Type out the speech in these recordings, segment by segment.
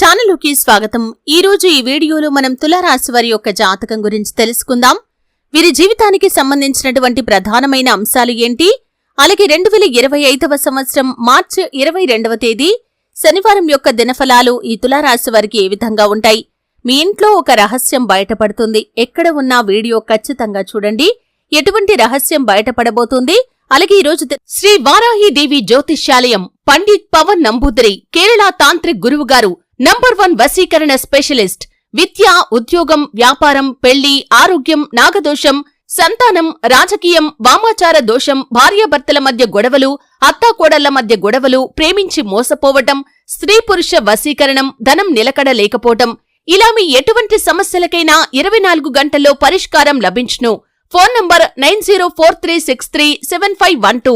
ఛానలుకి స్వాగతం. ఈ రోజు ఈ వీడియోలో మనం తులారాశి వారి యొక్క జాతకం గురించి తెలుసుకుందాం. వీరి జీవితానికి సంబంధించినటువంటి ప్రధానమైన అంశాలు ఏంటి? అలాగే రెండు వేల ఇరవై ఐదవ సంవత్సరం మార్చి ఇరవై రెండవ తేదీ శనివారం యొక్క దినఫలాలు ఈ తులారాశి వారికి ఏ విధంగా ఉంటాయి? మీ ఇంట్లో ఒక రహస్యం బయటపడుతుంది. ఎక్కడ ఉన్నా వీడియో ఖచ్చితంగా చూడండి. ఎటువంటి రహస్యం బయటపడబోతుంది? అలాగే ఈరోజు శ్రీ వారాహి దేవి జ్యోతిష్యాలయం పండిత్ పవన్ నంబూదరి కేరళ తాంత్రిక్ గురువు గారు నంబర్ వన్ వశీకరణ స్పెషలిస్ట్ విద్య ఉద్యోగం వ్యాపారం పెళ్ళి ఆరోగ్యం నాగదోషం సంతానం రాజకీయం వామాచార దోషం భార్యాభర్తల మధ్య గొడవలు అత్తాకోడళ్ళ మధ్య గొడవలు ప్రేమించి మోసపోవటం స్త్రీ పురుష వశీకరణం ధనం నిలకడ లేకపోవటం ఇలా మీ ఎటువంటి సమస్యలకైనా ఇరవై నాలుగు గంటల్లో పరిష్కారం లభించును. Phone number nine zero four three six three seven five one two.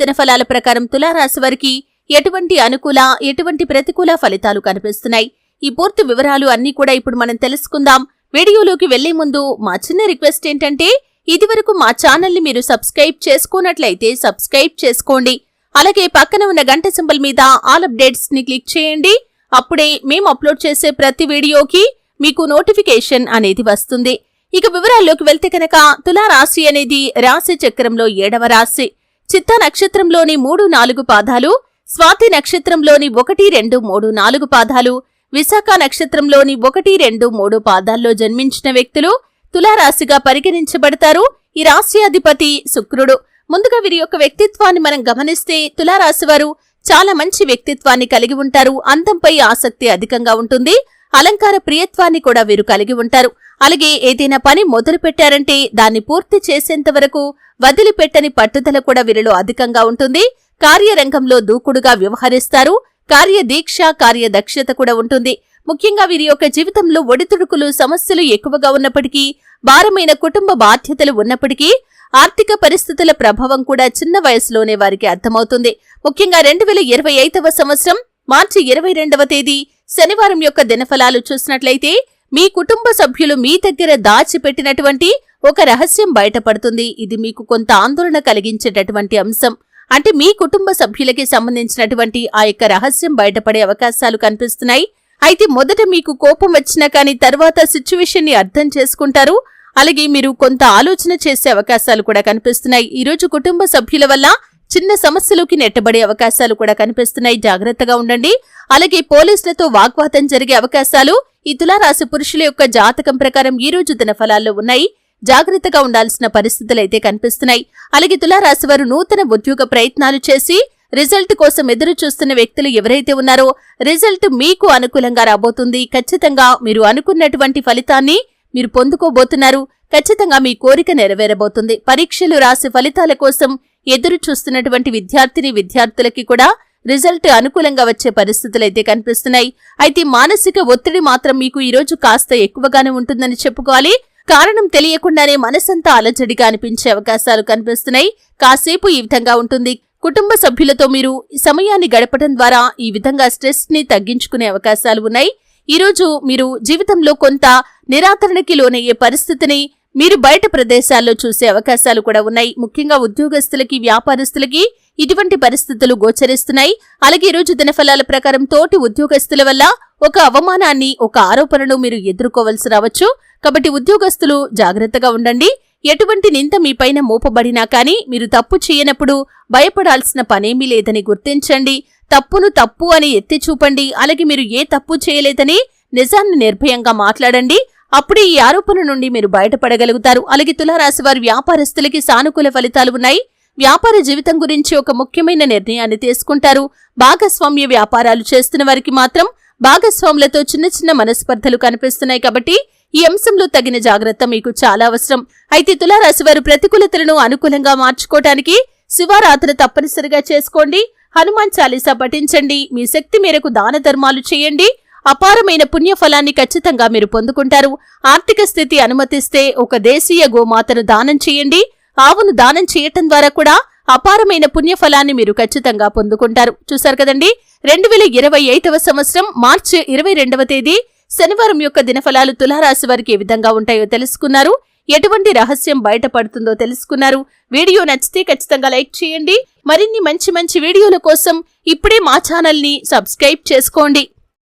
దినఫలాల ప్రకారం తులారాశి వారికి ఎటువంటి అనుకూల ఎటువంటి ప్రతికూల ఫలితాలు కనిపిస్తున్నాయి? ఈ పూర్తి వివరాలు అన్నీ కూడా ఇప్పుడు మనం తెలుసుకుందాం. వీడియోలోకి వెళ్ళే ముందు మా చిన్న రిక్వెస్ట్ ఏంటంటే ఇదివరకు మా ఛానల్ని మీరు సబ్స్క్రైబ్ చేసుకున్నట్లయితే సబ్స్క్రైబ్ చేసుకోండి. అలాగే పక్కన ఉన్న గంట సింబల్ మీద ఆల్ అప్డేట్స్ని క్లిక్ చేయండి. అప్పుడే మేము అప్లోడ్ చేసే ప్రతి వీడియోకి మీకు నోటిఫికేషన్ అనేది వస్తుంది. ఇక వివరాల్లోకి వెళ్తే కనుక తులారాశి అనేది రాశి చక్రంలో ఏడవ రాశి. చిత్త నక్షత్రంలోని మూడు నాలుగు పాదాలు స్వాతి నక్షత్రంలోని ఒకటి రెండు మూడు నాలుగు పాదాలు విశాఖ నక్షత్రంలోని ఒకటి రెండు మూడు పాదాల్లో జన్మించిన వ్యక్తులు తులారాశిగా పరిగణించబడతారు. ఈ రాశి అధిపతి శుక్రుడు. ముందుగా వీరి యొక్క వ్యక్తిత్వాన్ని మనం గమనిస్తే తులారాశి వారు చాలా మంచి వ్యక్తిత్వాన్ని కలిగి ఉంటారు. అందంపై ఆసక్తి అధికంగా ఉంటుంది. అలంకార ప్రియత్వాన్ని కూడా వీరు కలిగి ఉంటారు. అలాగే ఏదైనా పని మొదలు పెట్టారంటే దాన్ని పూర్తి చేసేంత వరకు వదిలిపెట్టని పట్టుదల కూడా వీరిలో అధికంగా ఉంటుంది. కార్యరంగంలో దూకుడుగా వ్యవహరిస్తారు. కార్యదీక్ష కార్యదక్షత కూడా ఉంటుంది. ముఖ్యంగా వీరి యొక్క జీవితంలో ఒడిదుడుకులు సమస్యలు ఎక్కువగా ఉన్నప్పటికీ భారమైన కుటుంబ బాధ్యతలు ఉన్నప్పటికీ ఆర్థిక పరిస్థితుల ప్రభావం కూడా చిన్న వయసులోనే వారికి అర్థమవుతుంది. ముఖ్యంగా రెండు వేల ఇరవై ఐదవ సంవత్సరం మార్చి ఇరవై రెండవ తేదీ శనివారం యొక్క దినఫలాలు చూసినట్లయితే మీ కుటుంబ సభ్యులు మీ దగ్గర దాచిపెట్టినటువంటి ఒక రహస్యం బయటపడుతుంది. ఇది మీకు కొంత ఆందోళన కలిగించేటటువంటి అంశం. అంటే మీ కుటుంబ సభ్యులకి సంబంధించినటువంటి ఆ యొక్క రహస్యం బయటపడే అవకాశాలు కనిపిస్తున్నాయి. అయితే మొదట మీకు కోపం వచ్చినా కానీ తర్వాత సిచ్యువేషన్ని అర్థం చేసుకుంటారు. అలాగే మీరు కొంత ఆలోచన చేసే అవకాశాలు కూడా కనిపిస్తున్నాయి. ఈ రోజు కుటుంబ సభ్యుల వల్ల చిన్న సమస్యలోకి నెట్టబడే అవకాశాలు కూడా కనిపిస్తున్నాయి. జాగ్రత్తగా ఉండండి. అలాగే పోలీసులతో వాగ్వాదం జరిగే అవకాశాలు ఈ తులారాశి పురుషుల యొక్క జాతకం ప్రకారం ఈ రోజు దిన ఫలాల్లో ఉన్నాయి. జాగ్రత్తగా ఉండాల్సిన పరిస్థితులైతే కనిపిస్తున్నాయి. అలాగే తులారాశి వారు నూతన ఉద్యోగ ప్రయత్నాలు చేసి రిజల్ట్ కోసం ఎదురు చూస్తున్న వ్యక్తులు ఎవరైతే ఉన్నారో రిజల్ట్ మీకు అనుకూలంగా రాబోతుంది. ఖచ్చితంగా మీరు అనుకున్నటువంటి ఫలితాన్ని మీరు పొందుకోబోతున్నారు. ఖచ్చితంగా మీ కోరిక నెరవేరబోతుంది. పరీక్షలు రాసి ఫలితాల కోసం ఎదురు చూస్తున్నటువంటి విద్యార్థిని విద్యార్థులకి కూడా రిజల్ట్ అనుకూలంగా వచ్చే పరిస్థితులైతే కనిపిస్తున్నాయి. అయితే మానసిక ఒత్తిడి మాత్రం మీకు ఈరోజు కాస్త ఎక్కువగానే ఉంటుందని చెప్పుకోవాలి. కారణం తెలియకుండానే మనసంతా అలజడిగా అనిపించే అవకాశాలు కనిపిస్తున్నాయి. కాసేపు ఈ విధంగా ఉంటుంది. కుటుంబ సభ్యులతో మీరు సమయాన్ని గడపడం ద్వారా ఈ విధంగా స్ట్రెస్ని తగ్గించుకునే అవకాశాలు ఉన్నాయి. ఈ రోజు మీరు జీవితంలో కొంత నిరాకరణకి లోనయ్యే పరిస్థితిని మీరు బయట ప్రదేశాల్లో చూసే అవకాశాలు కూడా ఉన్నాయి. ముఖ్యంగా ఉద్యోగస్తులకి వ్యాపారస్తులకి ఇటువంటి పరిస్థితులు గోచరిస్తున్నాయి. అలాగే ఈరోజు దినఫలాల ప్రకారం తోటి ఉద్యోగస్తుల వల్ల ఒక అవమానాన్ని ఒక ఆరోపణను మీరు ఎదుర్కోవలసి రావచ్చు. కాబట్టి ఉద్యోగస్తులు జాగ్రత్తగా ఉండండి. ఎటువంటి నింద మీపైన మోపబడినా కానీ మీరు తప్పు చేయనప్పుడు భయపడాల్సిన పనేమీ లేదని గుర్తించండి. తప్పును తప్పు అని ఎత్తి చూపండి. అలాగే మీరు ఏ తప్పు చేయలేదని నిజాన్ని నిర్భయంగా మాట్లాడండి. అప్పుడే ఈ ఆరోపణ నుండి మీరు బయటపడగలుగుతారు. అలాగే తులారాశి వారి వ్యాపారస్తులకి సానుకూల ఫలితాలు ఉన్నాయి. వ్యాపార జీవితం గురించి ఒక ముఖ్యమైన నిర్ణయాన్ని తీసుకుంటారు. భాగస్వామ్య వ్యాపారాలు చేస్తున్న వారికి మాత్రం భాగస్వాములతో చిన్న చిన్న మనస్పర్ధలు కనిపిస్తున్నాయి కాబట్టి ఈ అంశంలో తగిన జాగ్రత్త మీకు చాలా అవసరం. అయితే తులారాశి వారు ప్రతికూలతలను అనుకూలంగా మార్చుకోవటానికి శివారాధన తప్పనిసరిగా చేసుకోండి. హనుమాన్ చాలీసా పఠించండి. మీ శక్తి మేరకు దాన ధర్మాలు చేయండి. అపారమైన పుణ్యఫలాన్ని ఖచ్చితంగా మీరు పొందుకుంటారు. ఆర్థిక స్థితి అనుమతిస్తే ఒక దేశీయ గోమాతను దానం చేయండి. ఆవును దానం చేయటం ద్వారా కూడా అపారమైన పుణ్యఫలాన్ని మీరు ఖచ్చితంగా పొందుకుంటారు. చూశారు కదండి? రెండు వేల ఇరవై ఐదవ సంవత్సరం మార్చి ఇరవై రెండవ తేదీ శనివారం యొక్క దినఫలాలు తులారాశి వారికి ఏ విధంగా ఉంటాయో తెలుసుకున్నారు. ఎటువంటి రహస్యం బయటపడుతుందో తెలుసుకున్నారు. వీడియో నచ్చితే ఖచ్చితంగా లైక్ చేయండి. మరిన్ని మంచి మంచి వీడియోల కోసం ఇప్పుడే మా ఛానల్ని సబ్స్క్రైబ్ చేసుకోండి.